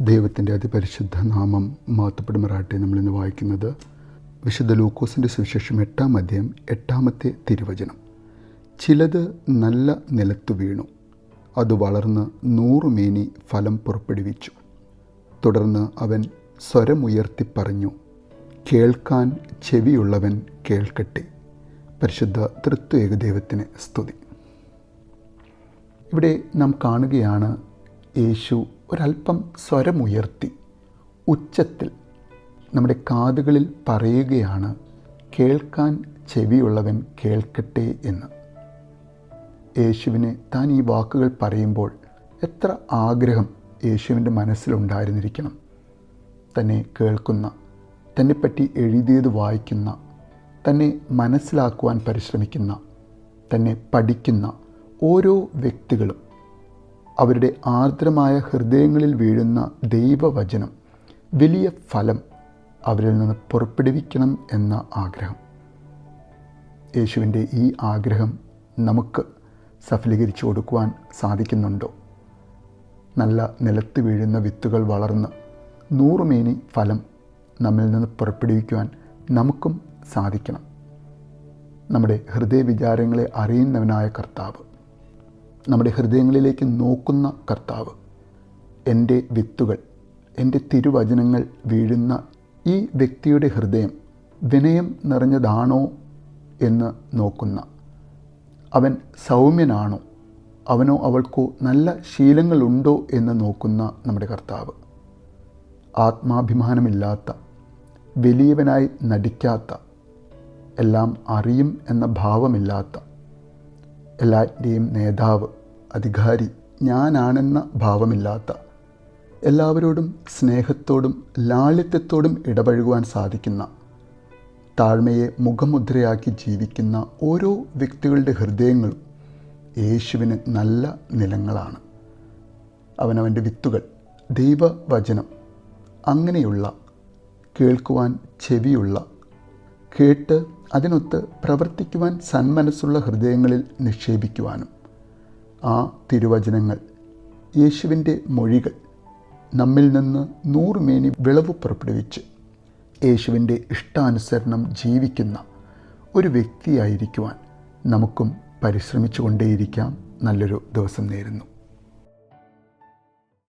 ദൈവത്തിന്റെ അതിപരിശുദ്ധ നാമം മാത്തപ്പെടുമാറാട്ടെ നമ്മളിന്ന് വായിക്കുന്നത് വിശുദ്ധ ലൂക്കോസിന്റെ സുവിശേഷം എട്ടാം അധ്യായം എട്ടാമത്തെ തിരുവചനം. ചിലത് നല്ല നിലത്തു വീണു അത് വളർന്ന് നൂറുമേനി ഫലം പുറപ്പെടുവിച്ചു. തുടർന്ന് അവൻ സ്വരമുയർത്തി പറഞ്ഞു കേൾക്കാൻ ചെവിയുള്ളവൻ കേൾക്കട്ടെ. പരിശുദ്ധ തൃത്വേക ദൈവത്തിന് സ്തുതി. ഇവിടെ നാം കാണുകയാണ് യേശു ഒരല്പം സ്വരമുയർത്തി ഉച്ചത്തിൽ നമ്മുടെ കാതുകളിൽ പറയുകയാണ് കേൾക്കാൻ ചെവിയുള്ളവൻ കേൾക്കട്ടെ എന്ന്. യേശുവിന് താൻ ഈ വാക്കുകൾ പറയുമ്പോൾ എത്ര ആഗ്രഹം യേശുവിന്റെ മനസ്സിലുണ്ടായിരുന്നിരിക്കണം. തന്നെ കേൾക്കുന്ന തന്നെപ്പറ്റി എഴുതിയത് വായിക്കുന്ന തന്നെ മനസ്സിലാക്കുവാൻ പരിശ്രമിക്കുന്ന തന്നെ പഠിക്കുന്ന ഓരോ വ്യക്തികളും അവരുടെ ആർദ്രമായ ഹൃദയങ്ങളിൽ വീഴുന്ന ദൈവവചനം വലിയ ഫലം അവരിൽ നിന്ന് പുറപ്പെടുവിക്കണം എന്ന ആഗ്രഹം. യേശുവിന്റെ ഈ ആഗ്രഹം നമുക്ക് സഫലീകരിച്ചു കൊടുക്കുവാൻ സാധിക്കുന്നുണ്ടോ? നല്ല നിലത്ത് വീഴുന്ന വിത്തുകൾ വളർന്ന് നൂറുമേനി ഫലം നമ്മിൽ നിന്ന് പുറപ്പെടുവിക്കുവാൻ നമുക്കും സാധിക്കണം. നമ്മുടെ ഹൃദയ വിചാരങ്ങളെ അറിയുന്നവനായ കർത്താവ് നമ്മുടെ ഹൃദയങ്ങളിലേക്ക് നോക്കുന്ന കർത്താവ് എന്റെ വിത്തുകൾ എന്റെ തിരുവചനങ്ങൾ വീഴുന്ന ഈ വ്യക്തിയുടെ ഹൃദയം വിനയം നിറഞ്ഞതാണോ എന്ന് നോക്കുന്ന അവൻ സൗമ്യനാണോ അവനോ അവൾക്കോ നല്ല ശീലങ്ങളുണ്ടോ എന്ന് നോക്കുന്ന നമ്മുടെ കർത്താവ്. ആത്മാഭിമാനമില്ലാത്ത വലിയവനായി നടിക്കാത്ത എല്ലാം അറിയും എന്ന ഭാവമില്ലാത്ത എല്ലാറ്റിന്റെയും നേതാവ് അധികാരി ഞാനാണെന്ന ഭാവമില്ലാത്ത എല്ലാവരോടും സ്നേഹത്തോടും ലാളിത്യത്തോടും ഇടപഴകുവാൻ സാധിക്കുന്ന താഴ്മയെ മുഖമുദ്രയാക്കി ജീവിക്കുന്ന ഓരോ വ്യക്തികളുടെ ഹൃദയങ്ങളും യേശുവിന് നല്ല നിലങ്ങളാണ്. അവനവന്റെ വിത്തുകൾ ദൈവവചനം അങ്ങനെയുള്ള കേൾക്കുവാൻ ചെവിയുള്ള കേട്ട് അതിനൊത്ത് പ്രവർത്തിക്കുവാൻ സന്മനസ്സുള്ള ഹൃദയങ്ങളിൽ നിക്ഷേപിക്കുവാനും. ആ തിരുവചനങ്ങൾ യേശുവിന്റെ മൊഴികൾ നമ്മിൽ നിന്ന് നൂറുമേനി വിളവ് പുറപ്പെടുവിച്ച് യേശുവിന്റെ ഇഷ്ടാനുസരണം ജീവിക്കുന്ന ഒരു വ്യക്തിയായിരിക്കുവാൻ നമുക്കും പരിശ്രമിച്ചു കൊണ്ടേയിരിക്കാം നല്ലൊരു ദിവസം നേരുന്നു.